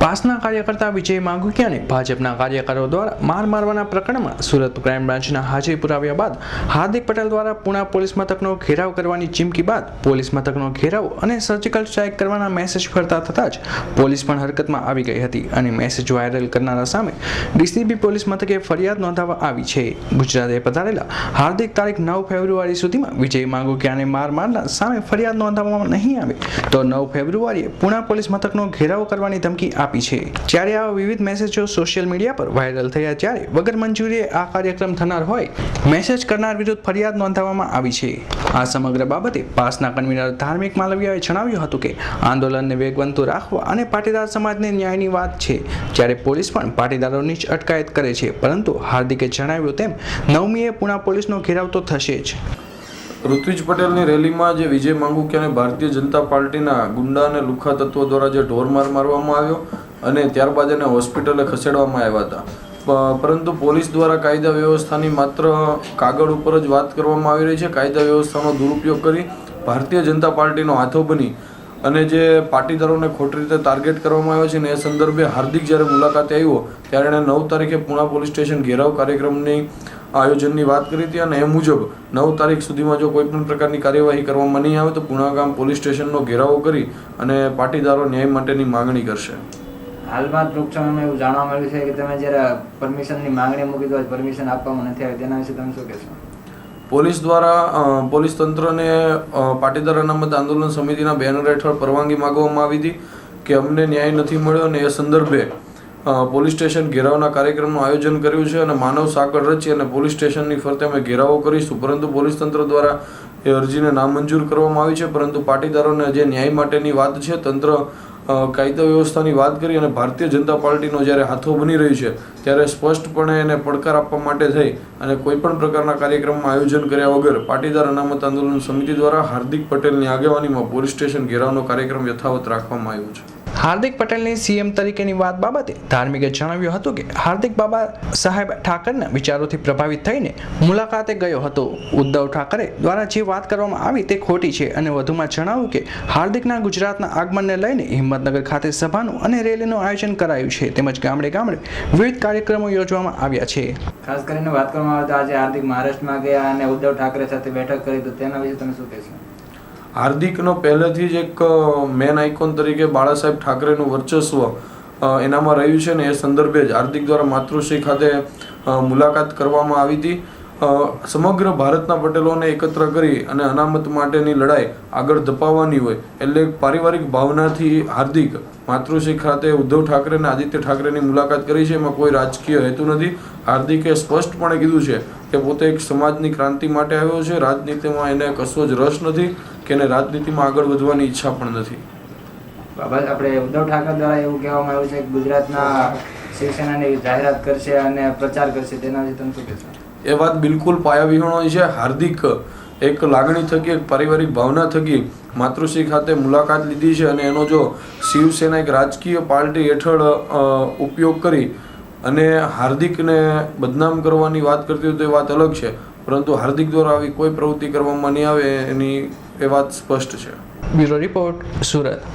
પાસના કાર્યકર્તા વિજય માંગુકિયાને ભાજપના કાર્યકરો દ્વારા માર મારવાના પ્રકરણમાં સુરત ક્રાઇમ બ્રાન્ચના હાજરી પુરાવ્યા બાદ હાર્દિક પટેલ દ્વારા પુણા પોલીસ મથકનો ઘેરાવ કરવાની ચીમકી બાદ પોલીસ મથકનો ઘેરાવ અને સર્જિકલ સ્ટ્રાઇક કરવાના મેસેજ ફરતા થતાં જ પોલીસ પણ હરકતમાં આવી ગઈ હતી અને મેસેજ વાયરલ કરનારા સામે ડીસીબી પોલીસ મથકે ફરિયાદ નોંધાવવા આવી છે. ગુજરાતે પધારેલા હાર્દિક તારીખ નવ ફેબ્રુઆરી સુધીમાં વિજય માંગુકિયાને માર મારના સામે ફરિયાદ નોંધાવવામાં નહીં આવે તો નવ ફેબ્રુઆરીએ પુણા પોલીસ મથકનો ઘેરાવ કરવાની ધમકી આપી છે. જ્યારે આવા વિવિધ મેસેજો સોશિયલ મીડિયા પર વાયરલ થયા ત્યારે વગર મંજૂરીએ આ કાર્યક્રમ થનાર હોય મેસેજ કરનાર વિરુદ્ધ ફરિયાદ નોંધાવવામાં આવી છે. આ સમગ્ર બાબતે પાસના કન્વીનર ધાર્મિક માલવિયાએ જણાવ્યું હતું કે, આંદોલનને વેગવંતો રાખવા અને પાટીદાર સમાજને ન્યાયની વાત છે. જ્યારે પોલીસ પણ પાટીદારોની જ અટકાયત કરે છે, પરંતુ હાર્દિકે જણાવ્યું તેમ, નવમીએ પુણા પોલીસનો ઘેરાવ તો થશે જ. ઋત્વિજ પટેલની રેલીમાં જે વિજય માંગુકિયાને ભારતીય જનતા પાર્ટીના ગુંડા અને લુખા તત્વો દ્વારા જે ઢોરમાર મારવામાં આવ્યો અને ત્યારબાદ એને હોસ્પિટલે ખસેડવામાં આવ્યા હતા. પરંતુ પોલીસ દ્વારા કાયદા વ્યવસ્થાની માત્ર કાગળ ઉપર જ વાત કરવામાં આવી રહી છે. કાયદા વ્યવસ્થાનો દુરુપયોગ કરી ભારતીય જનતા પાર્ટીનો હાથો બની અને જે પાટીદારોને ખોટી રીતે ટાર્ગેટ કરવામાં આવ્યો છે ને એ સંદર્ભે હાર્દિક જ્યારે મુલાકાતે આવ્યો, ત્યારે એણે નવ તારીખે પુણા પોલીસ સ્ટેશન ઘેરાવ કાર્યક્રમની આયોજનની વાત કરી હતી અને એ મુજબ નવ તારીખ સુધીમાં જો કોઈ પણ પ્રકારની કાર્યવાહી કરવામાં નહીં આવે તો પુણા ગામ પોલીસ સ્ટેશનનો ઘેરાવો કરી અને પાટીદારો ન્યાય માટેની માગણી કરશે. હાલમાં સમયમાં એવું જાણવા મળ્યું છે કે તમે જ્યારે પરમિશનની માંગણી મૂકી દો પરમિશન આપવામાં નથી આવી. તેના વિશે તમે શું કહેશો? પોલીસ દ્વારા પોલીસ તંત્રને પાટીદાર અનામત આંદોલન સમિતિના બેનર હેઠળ પરવાનગી માગવામાં આવી હતી કે અમને ન્યાય નથી મળ્યો અને એ સંદર્ભે પોલીસ સ્ટેશન ઘેરાવના કાર્યક્રમનું આયોજન કર્યું છે અને માનવ સાંકળ રચી અને પોલીસ સ્ટેશનની ફરતે અમે ઘેરાવો કરીશું. પરંતુ પોલીસ તંત્ર દ્વારા એ અરજીને નામંજૂર કરવામાં આવી છે. પરંતુ પાટીદારોને જે ન્યાય માટેની વાત છે, તંત્ર કાયદા વ્યવસ્થાની વાત કરી અને ભારતીય જનતા પાર્ટીનો જ્યારે હાથો બની રહ્યું છે, ત્યારે સ્પષ્ટપણે એને પડકાર આપવા માટે થઈ અને કોઈ પણ પ્રકારના કાર્યક્રમમાં આયોજન કર્યા વગર પાટીદાર અનામત આંદોલન સમિતિ દ્વારા હાર્દિક પટેલની આગેવાનીમાં પોલીસ સ્ટેશન ઘેરાવનો કાર્યક્રમ યથાવત રાખવામાં આવ્યો છે. હાર્દિક પટેલની સીએમ તરીકેની વાત બાબતે ધાર્મિકે જણાવ્યું હતું કે હાર્દિક બાબા સાહેબ ઠાકરના વિચારોથી પ્રભાવિત થઈને મુલાકાતે ગયો હતો. ઉદ્ધવ ઠાકરે દ્વારા જે વાત કરવામાં આવી તે ખોટી છે અને વધુમાં જણાવ્યું કે હાર્દિકના ગુજરાતના આગમનને લઈને હિંમતનગર ખાતે સભાનું અને રેલીનું આયોજન કરાયું છે. તેમજ ગામડે ગામડે વિવિધ કાર્યક્રમો યોજવામાં આવ્યા છે. ખાસ કરીને વાત કરવામાં આવે તો આજે હાર્દિક મહારાષ્ટ્રમાં ગયા અને ઉદ્ધવ ઠાકરે સાથે બેઠક કરી, તો તેના વિશે તમે શું કહેશો? હાર્દિકનો પહેલેથી જ એક મેન આઇકોન તરીકે બાળા સાહેબ ઠાકરેનું વર્ચસ્વ એનામાં રહ્યું છે ને એ સંદર્ભે જ હાર્દિક દ્વારા માતૃશ્રી ખાતે મુલાકાત કરવામાં આવી હતી. સમગ્ર ભારતના પટેલોને એકત્ર કરી અને અનામત માટેની લડાઈ આગળ ધપાવવાની હોય એટલે પારિવારિક ભાવનાથી હાર્દિક માતૃશ્રી ખાતે ઉદ્ધવ ઠાકરે અને આદિત્ય ઠાકરેની મુલાકાત કરી છે. એમાં કોઈ રાજકીય હેતુ નથી. હાર્દિકે સ્પષ્ટપણે કીધું છે કે પોતે એક સમાજની ક્રાંતિ માટે આવ્યો છે. રાજનીતિમાં એને કશો જ રસ નથી. કે એને રાજનીતિમાં આગળ વધવાની ઈચ્છા પણ નથી. બાબા આપણે ઉદ્ધવ ઠાકરે દ્વારા એવું કહેવામાં આવ્યું છે કે ગુજરાતના શિવસેનાની જાહેરાત કરશે અને પ્રચાર કરશે તેના વિશે તમે શું કહેશો? એ વાત બિલકુલ પાયાવિહોણો છે. હાર્દિક એક લાગણી થકી એક પારિવારિક ભાવના થકી માતૃશ્રી ખાતે મુલાકાત લીધી છે અને એનો જો શિવસેના એક રાજકીય પાર્ટી હેઠળ ઉપયોગ કરી અને હાર્દિકને બદનામ કરવાની વાત કરતી હોય તો એ વાત અલગ છે. પરંતુ હાર્દિક દ્વારા આવી કોઈ પ્રવૃત્તિ કરવામાં નહીં આવે એની એ વાત સ્પષ્ટ છે. Bureau report Surat.